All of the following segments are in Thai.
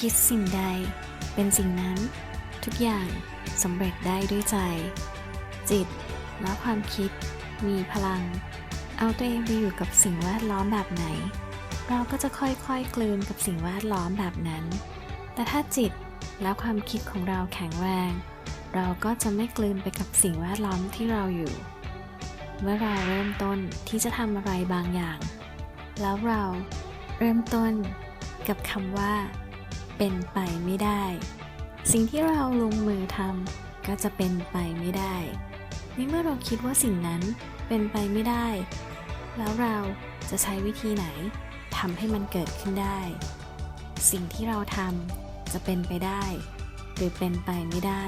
คิดสิ่งใด เป็นสิ่งนั้น ทุกอย่างสำเร็จได้ด้วยใจ จิตและความคิดมีพลัง เอาตัวเองไปอยู่กับสิ่งแวดล้อมแบบไหน เราก็จะค่อยๆกลืนกับสิ่งแวดล้อมแบบนั้น แต่ถ้าจิตและความคิดของเราแข็งแรง เราก็จะไม่กลืนไปกับสิ่งแวดล้อมที่เราอยู่ เมื่อเราเริ่มต้นที่จะทำอะไรบางอย่าง แล้วเราเริ่มต้นกับคำว่า เป็นไปไม่ได้ สิ่งที่เราลงมือทำก็จะเป็นไปไม่ได้ ในเมื่อเราคิดว่าสิ่งนั้นเป็นไปไม่ได้ แล้วเราจะใช้วิธีไหนทำให้มันเกิดขึ้นได้ สิ่งที่เราทำจะเป็นไปได้ หรือเป็นไปไม่ได้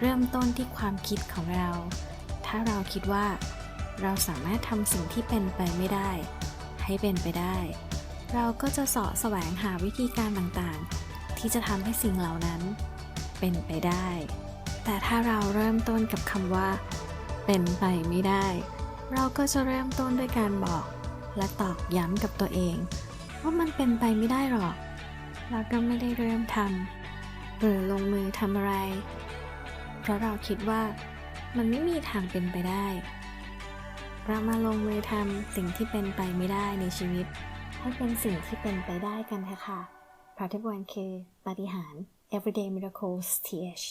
เริ่มต้นที่ความคิดของเรา ถ้าเราคิดว่า เราสามารถทำสิ่งที่เป็นไปไม่ได้ ให้เป็นไปได้ เราก็จะเสาะแสวงหาวิธีการต่างๆ ที่จะทำให้สิ่งเหล่านั้นเป็นไปได้ แต่ถ้าเราเริ่มต้นกับคำว่า เป็นไปไม่ได้ เราก็จะเริ่มต้นด้วยการบอก และตอกย้ำกับตัวเอง ว่ามันเป็นไปไม่ได้หรอก เราก็ไม่ได้เริ่มทำหรือลงมือทำอะไร เพราะเราคิดว่ามันไม่มีทางเป็นไปได้ เรามาลงมือทำสิ่งที่เป็นไปไม่ได้ในชีวิต ให้เป็นสิ่งที่เป็นไปได้กันเถอะค่ะ พระเทพวันเคปฏิหาร Everyday Miracles TH